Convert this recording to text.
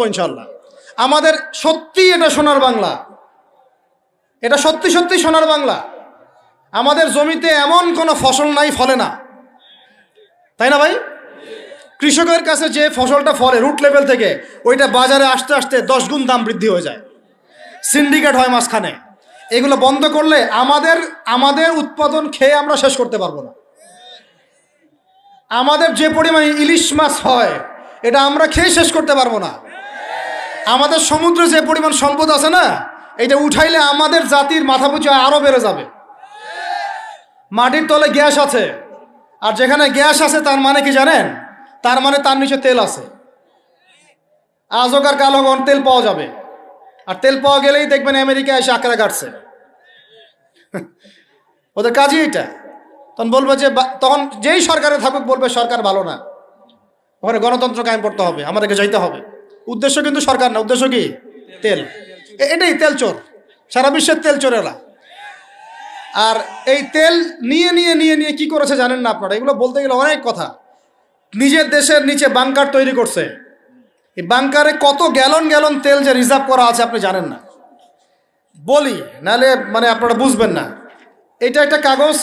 বলব ইনশাল্লাহ আমাদের সত্যি এটা সোনার বাংলা। এটা সত্যি সত্যি সোনার বাংলা। আমাদের জমিতে এমন কোনো ফসল নাই, ফলে না। তাই না ভাই? কৃষকের কাছে যে ফসলটা ফলে রুট লেভেল থেকে, ওইটা বাজারে আসতে আসতে দশ গুণ দাম বৃদ্ধি হয়ে যায়। সিন্ডিকেট হয় মাঝখানে। এগুলো বন্ধ করলে আমাদের আমাদের উৎপাদন খেয়ে আমরা শেষ করতে পারব না। আমাদের যে পরিমাণ ইলিশ মাছ হয়, এটা আমরা খেয়ে শেষ করতে পারব না। আমাদের সমুদ্রে যে পরিমাণ সম্পদ আছে না, এটা উঠাইলে আমাদের জাতির মাথা পুচু আরও বেড়ে যাবে। মাটির তলে গ্যাস আছে, আর যেখানে গ্যাস আছে তার মানে কি জানেন? তার মানে তার নিচে তেল আছে। আজকার কাল হোক তেল পাওয়া যাবে। আর তেল পাওয়া গেলেই দেখবেন আমেরিকা এসে আঁকড়া কাটছে। ওদের কাজই এটা তখন বলবে যে তখন যেই সরকারে থাকুক বলবে, সরকার ভালো না। ওখানে গণতন্ত্র কায়েম করতে হবে, আমাদেরকে যাইতে হবে। উদ্দেশ্য কিন্তু সরকার না, উদ্দেশ্য কি? তেল। এটাই তেল চোর। সারা বিশ্বের তেল চোরেরা। আর এই তেল নিয়ে নিয়ে নিয়ে নিয়ে কি করেছে জানেন না আপনারা? এগুলো বলতে গেলে অনেক কথা। নিজের দেশের নিচে বাংকার তৈরি করছে। এই বাংকারে কত গ্যালন গ্যালন তেল যে রিজার্ভ করা আছে আপনি জানেন না। বলি নাহলে মানে আপনারা বুঝবেন না। এটা একটা কাগজ